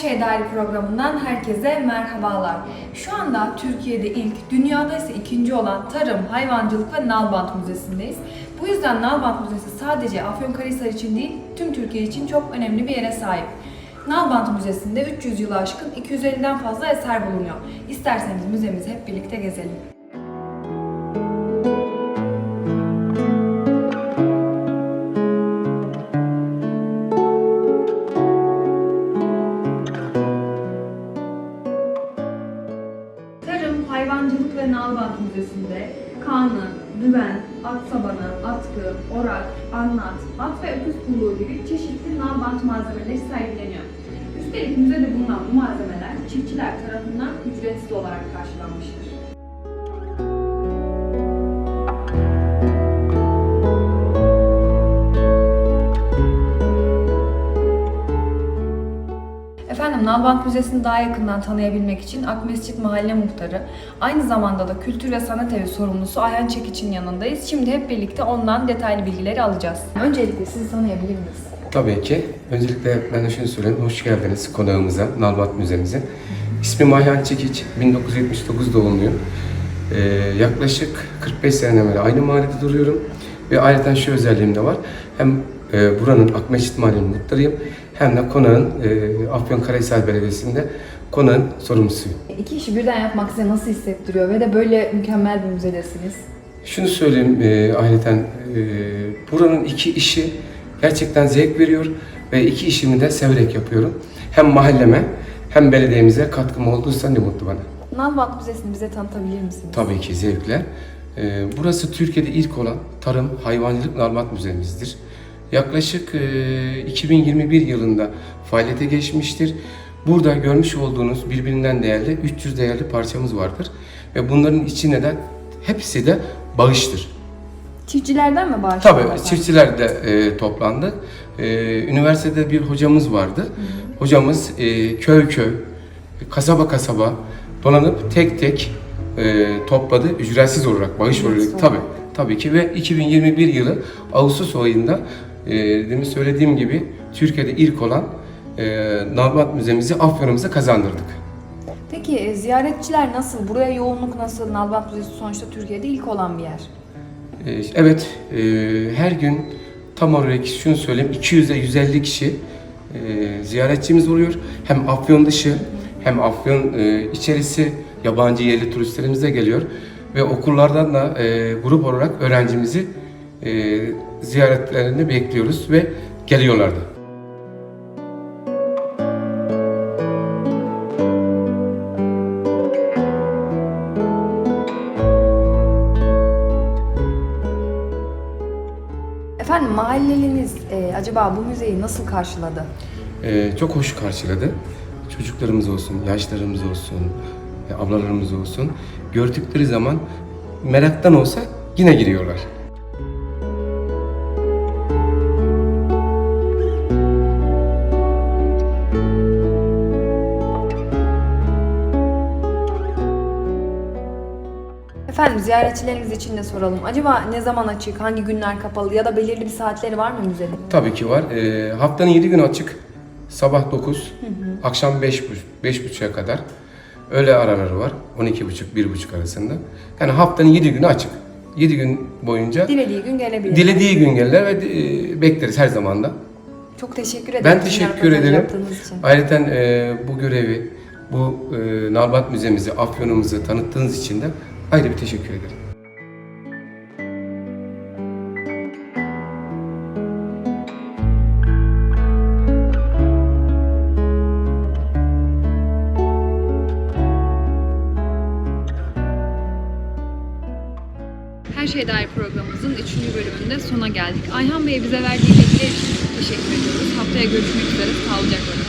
Şeye Dair programından herkese merhabalar. Şu anda Türkiye'de ilk, dünyada ise ikinci olan Tarım, Hayvancılık ve Nalbant Müzesi'ndeyiz. Bu yüzden Nalbant Müzesi sadece Afyonkarahisar için değil, tüm Türkiye için çok önemli bir yere sahip. Nalbant Müzesi'nde 300 yılı aşkın 250'den fazla eser bulunuyor. İsterseniz müzemizi hep birlikte gezelim. Hayvancılık ve Nalbant Müzesi'nde kanı, düven, at sabanı, atkı, orak, anlat, at ve öküz kuluğu gibi çeşitli nalbant malzemeleri sergileniyor. Üstelik müzede bulunan bu malzemeler çiftçiler tarafından ücretsiz olarak karşılanmıştır. Efendim Nalbant Müzesi'ni daha yakından tanıyabilmek için Akmescit Mahalle Muhtarı, aynı zamanda da Kültür ve Sanat Evi sorumlusu Ayhan Çekiç'in yanındayız. Şimdi hep birlikte ondan detaylı bilgileri alacağız. Öncelikle sizi tanıyabilir miyiz? Tabii ki. Öncelikle ben de şunu söyleyeyim. Hoş geldiniz konağımıza, Nalbat Müzemize. İsmim Ayhan Çekiç, 1979 doğumluyum. Ee, yaklaşık 45 seneden beri aynı mahallede duruyorum. Ve ayrıca şu özelliğim de var. Hem e, buranın Akmeşit Mahallenin muhtarıyım, hem de konağın e, Afyonkarahisar Belediyesi'nde konağın sorumlusuyum. İki işi birden yapmak size nasıl hissettiriyor ve de böyle mükemmel bir müzedesiniz? Şunu söyleyeyim e, ayrıca e, buranın iki işi gerçekten zevk veriyor ve iki işimi de severek yapıyorum. Hem mahalleme hem belediyemize katkım olduysa ne mutlu bana. Nalbant Müzesi'ni bize tanıtabilir misiniz? Tabii ki zevkle. E, burası Türkiye'de ilk olan Tarım Hayvancılık Nalbat Müzemizdir. Yaklaşık e, 2021 yılında faaliyete geçmiştir. Burada görmüş olduğunuz birbirinden değerli 300 değerli parçamız vardır. Ve bunların içine de hepsi de bağıştır. Çiftçilerden mi bağışlanıyor? Tabii efendim? çiftçiler de e, toplandı. E, üniversitede bir hocamız vardı. Hocamız e, köy köy, kasaba kasaba dolanıp tek tek e, topladı ücretsiz olarak, bağış olarak. Tabii, tabii ki ve 2021 yılı Ağustos ayında demin söylediğim gibi Türkiye'de ilk olan e, Nalbat Müzemizi Afyon'umuza kazandırdık. Peki e, ziyaretçiler nasıl? Buraya yoğunluk nasıl? Nalbant Müzesi sonuçta Türkiye'de ilk olan bir yer. Ee, Evet, e, her gün tam olarak şunu söyleyeyim, 200'e 150 kişi e, ziyaretçimiz oluyor. Hem Afyon dışı hem Afyon e, içerisi yabancı yerli turistlerimiz de geliyor. Ve okullardan da e, grup olarak öğrencimizi e, ziyaretlerini bekliyoruz ve geliyorlar da. Efendim mahalleliniz e, acaba bu müzeyi nasıl karşıladı? Ee, çok hoş karşıladı. Çocuklarımız olsun, yaşlarımız olsun, e, ablalarımız olsun. Gördükleri zaman meraktan olsa yine giriyorlar. Efendim ziyaretçilerimiz için de soralım. Acaba ne zaman açık, hangi günler kapalı ya da belirli bir saatleri var mı müzenin? Tabii ki var. Ee, haftanın 7 günü açık. Sabah 9, akşam 5 5.30'a kadar. Öğle araları var. 12.30 1.30 arasında. Yani haftanın 7 günü açık. 7 gün boyunca Dilediği gün gelebilir. dilediği gün gelirler ve e, bekleriz her zaman da. Çok teşekkür ederim. Ben teşekkür ederim. Ayrıca e, bu görevi, bu e, Nalbat Müzemizi, Afyon'umuzu tanıttığınız için de ayrı bir teşekkür ederim. Her Şey Dair programımızın 3. bölümünde sona geldik. Ayhan Bey bize verdiği bilgiler için teşekkür ediyoruz. Haftaya görüşmek üzere. Sağlıcakla.